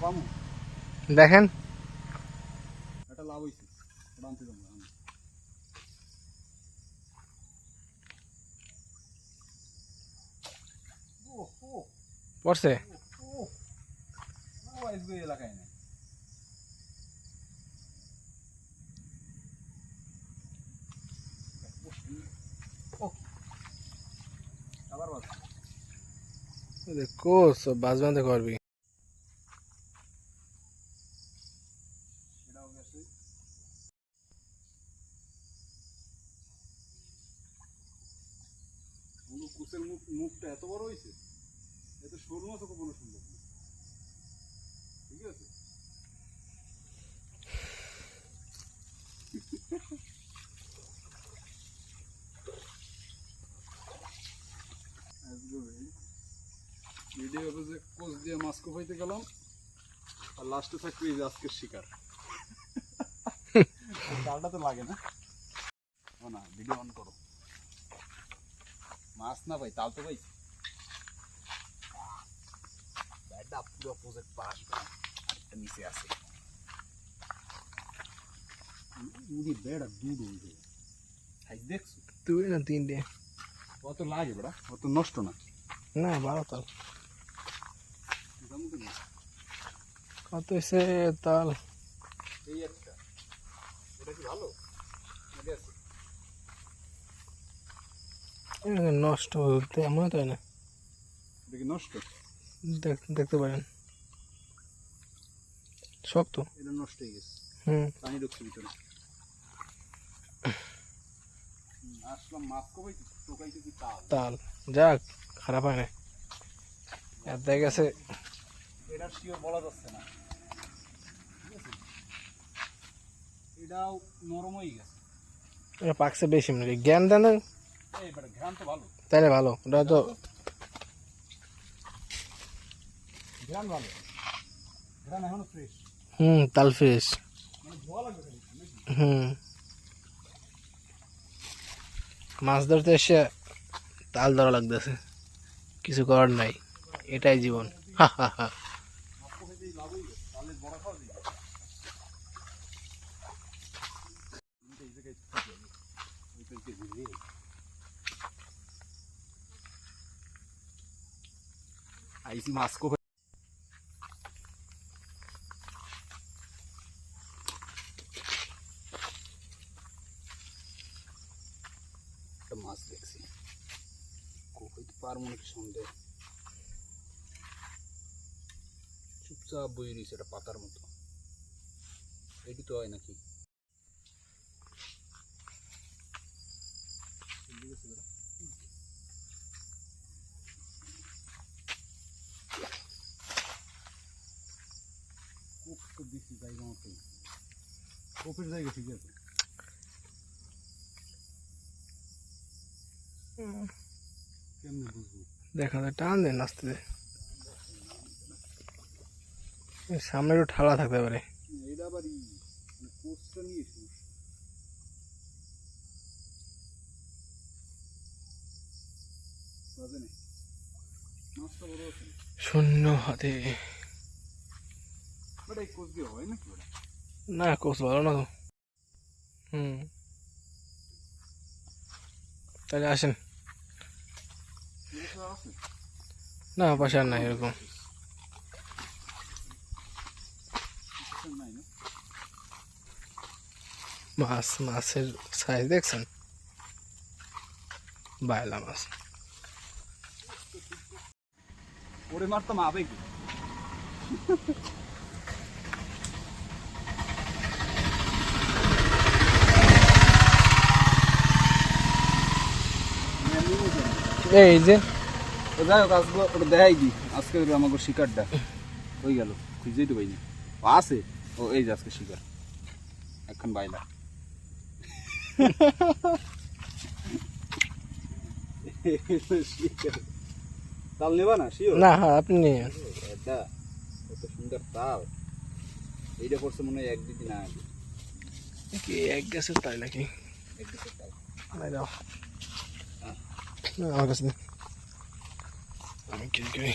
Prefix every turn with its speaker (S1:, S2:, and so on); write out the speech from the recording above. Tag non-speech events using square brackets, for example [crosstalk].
S1: পামু
S2: দেখেন
S1: এটা লাভ হইছে ওটা আনতে যাবো আমি ও ও
S2: পড়ছে
S1: ও ও আসবে এলাকায় না ও আবার বাস
S2: কোস বাজ বাঁধে করবি
S1: কুচের মুখ মুখটা এত বড় হয়েছে এত সরু মাছও কখনো সম্ভব না। ঠিক আছে? ভিডিও যে কোচ দিয়ে মাছ কোপাইতে গেলাম আর লাস্টে থাকবে এই যে আজকের শিকার। [laughs] ডালটা তো লাগে না। না ভিডিও অন করো। মাছ না ভাই তাল তো ভাই। ব্যাটটা পুরো পোজের পাশ আরেকটা নিচে আছে। উড়ি বেড়া দুধ উঠে হাই দেখছ?
S2: তুই না তিনটে
S1: কত লাগে বেড়া অত নষ্ট না।
S2: না বারো তাল। কত এসে তাল?
S1: এই একটা। এটা কি ভালো নাকি আছে
S2: এ, নষ্ট হতে এমন তো হয় না।
S1: কি নষ্ট?
S2: দেখতে পারেন। শক্ত।
S1: এটা নষ্ট হয়ে গেছে।
S2: হুম।
S1: পানি ঢুকছে ভিতরে। আসলাম মাছ কবাই টোকাইতেছি তাল?
S2: তাল। যাক খারাপ হয় না। আর দেখা গেছে
S1: এটা শিওর বলা যাচ্ছে না। এটাও নরম হয়ে গেছে।
S2: এটা পাকছে বেশি মানে জ্ঞান দেন তাহলে ভালো ওটা তো হুম তাল ফ্রেশ
S1: মানে?
S2: হুম। মাছ ধরতে এসে তাল ধরা লাগতেছে। কিছু করার নাই এটাই জীবন। হা হা হা
S1: মাছ তো খাইতেই লাভ হয়ে গেছে তাহলে বড় খাওয়া যায় এই জায়গায় ঠিক আছে। ওই পাশে ঘুরে। মাছ কো একটা মাছ দেখছি। পারব নাকি সন্দেহ? চুপচাপ বই রয়েছে এটা পাতার মতো। এটি তো হয় নাকি কোপ তো বেশি জায়গা কোপের জায়গা ঠিক আছে? কেমনে বুঝব?
S2: দেখা যায় টান দেন আস্তে সামনে একটু ঠালা থাকতে পারে।
S1: এটা আবার ই, মানে
S2: শূন্য হাতে।
S1: বাট এই কোচ দিয়ে হয় নাকি ওটা
S2: না কোচ ভালো না তো হুম তাহলে আসেন
S1: এটা আছে
S2: না পাশে আর নাই এরকম
S1: কিছু নাই না
S2: মাছ মাছের সাইজ দেখছেন বাইলা মাছ
S1: ওরে মারতাম আবেগ
S2: এই যে।
S1: যাই হোক আজকে ওটা দেখাই দি আজকে আমাকে শিকারটা। হয়ে গেল খুঁজেই তো পাইনি। আছে। ও এই যে আজকে শিকার। এখন বাইলা। তাল নেবা না শিও
S2: না হ্যাঁ আপনি নিয়ে
S1: এটা কত সুন্দর তাল। এইটা পড়ছে মনে হয় এক দিদি না আগে।
S2: কি এক গেছে তাই নাকি?
S1: এক দিদি তাল।
S2: দাও না, আমার কাছে নেই। আমি কি করি